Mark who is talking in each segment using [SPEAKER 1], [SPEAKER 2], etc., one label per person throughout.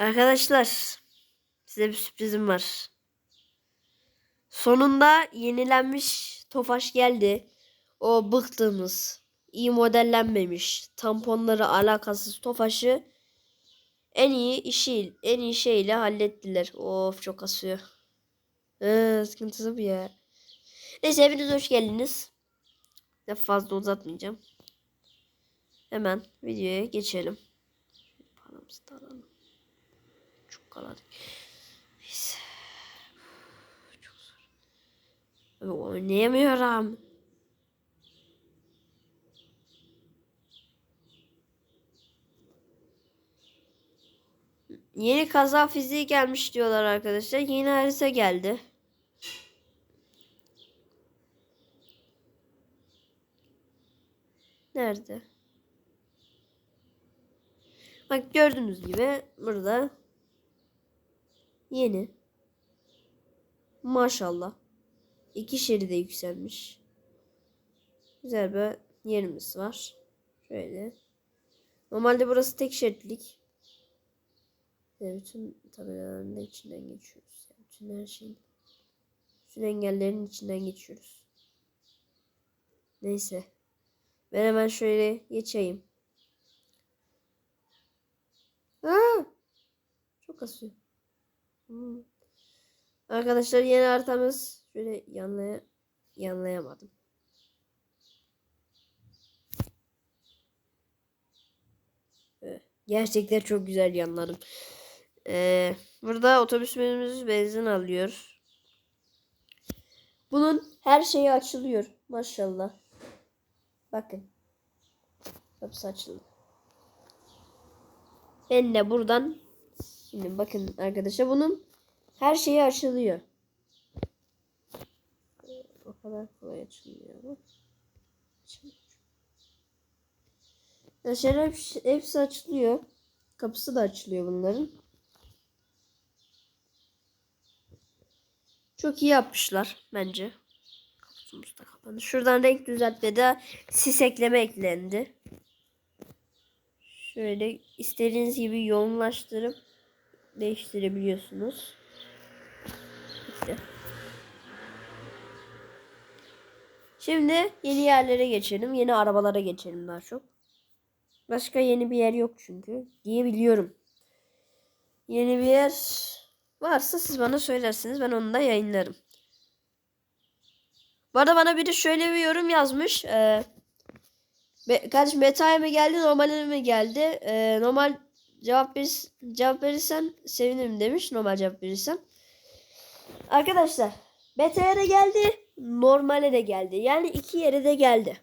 [SPEAKER 1] Arkadaşlar size bir sürprizim var. Sonunda yenilenmiş Tofaş geldi. O bıktığımız, iyi modellenmemiş, tamponları alakasız Tofaş'ı en iyi işi, en iyi şeyle hallettiler. Of çok kasıyor. Ee, sıkıntısı bu ya. Neyse hepiniz hoş geldiniz. Daha fazla uzatmayacağım. Hemen videoya geçelim. Paramızı da alalım. Çok kaladık. Neyse. Çok zor. Oynayamıyorum. Yeni kaza fiziği gelmiş diyorlar arkadaşlar. Yeni harita geldi. Nerede? Bak gördüğünüz gibi burada yeni. Maşallah. İki şeride yükselmiş. Güzel bir yerimiz var. Şöyle. Normalde burası tek şeritlik. Ve bütün tabelaların da içinden geçiyoruz. Yani bütün her şeyin. Bütün engellerin içinden geçiyoruz. Neyse. Ben hemen şöyle geçeyim. Aa! Çok kasıyor. Hmm. Arkadaşlar yeni haritamız şöyle yanlaya yanlayamadım. Evet, Gerçekten çok güzel yanlarım. Ee, burada otobüsümüz benzin alıyor. Bunun her şeyi açılıyor. Maşallah. Bakın. Kapısı açıldı. Ben de buradan şimdi bakın arkadaşlar bunun her şeyi açılıyor. O kadar kolay açılmıyor ama. Arkadaşlar hepsi, açılıyor. Kapısı da açılıyor bunların. Çok iyi yapmışlar bence. Kapımız da kapandı. Şuradan renk düzeltmede sis ekleme eklendi. Şöyle istediğiniz gibi yoğunlaştırıp değiştirebiliyorsunuz. Bitti. Şimdi yeni yerlere geçelim. Yeni arabalara geçelim daha çok. Başka yeni bir yer yok çünkü. Diyebiliyorum. Yeni bir yer varsa siz bana söylersiniz. Ben onu da yayınlarım. Bu arada bana biri şöyle bir yorum yazmış. Ee, be, kardeşim beta'ya mı geldi normale mi geldi? Ee, normal cevap verir, cevap verirsen sevinirim demiş. Normal cevap verirsen. Arkadaşlar da geldi. Normale de geldi. Yani iki yere de geldi.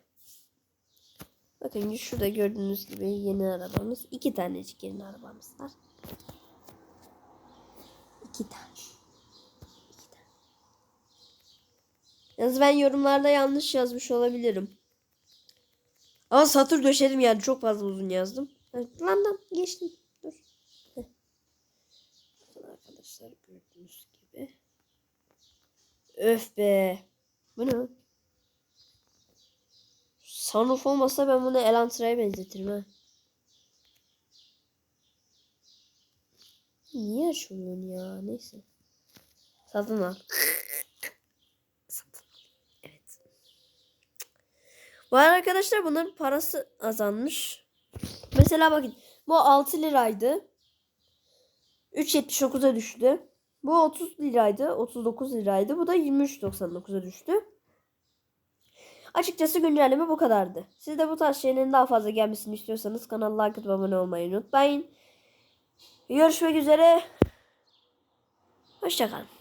[SPEAKER 1] Bakın şurada gördüğünüz gibi yeni arabamız. iki tanecik yeni arabamız var. İki tane. İki tane. Yalnız ben yorumlarda yanlış yazmış olabilirim. Ama satır döşedim yani çok fazla uzun yazdım. Lan lan geçtim. Arkadaşlar gördüğünüz gibi. Öf be. Bu ne? Sunroof olmasa ben bunu Elantra'ya benzetirim ha. Niye açmıyorsun ya? Neyse. Satın al. Satın. Evet. Arada arkadaşlar bunların parası azalmış. Mesela bakın bu 6 liraydı. 3.79'a düştü. Bu 30 liraydı. 39 liraydı. Bu da 23.99'a düştü. Açıkçası güncelleme bu kadardı. Siz de bu tarz şeylerin daha fazla gelmesini istiyorsanız kanala like atıp abone olmayı unutmayın. Görüşmek üzere. Hoşçakalın.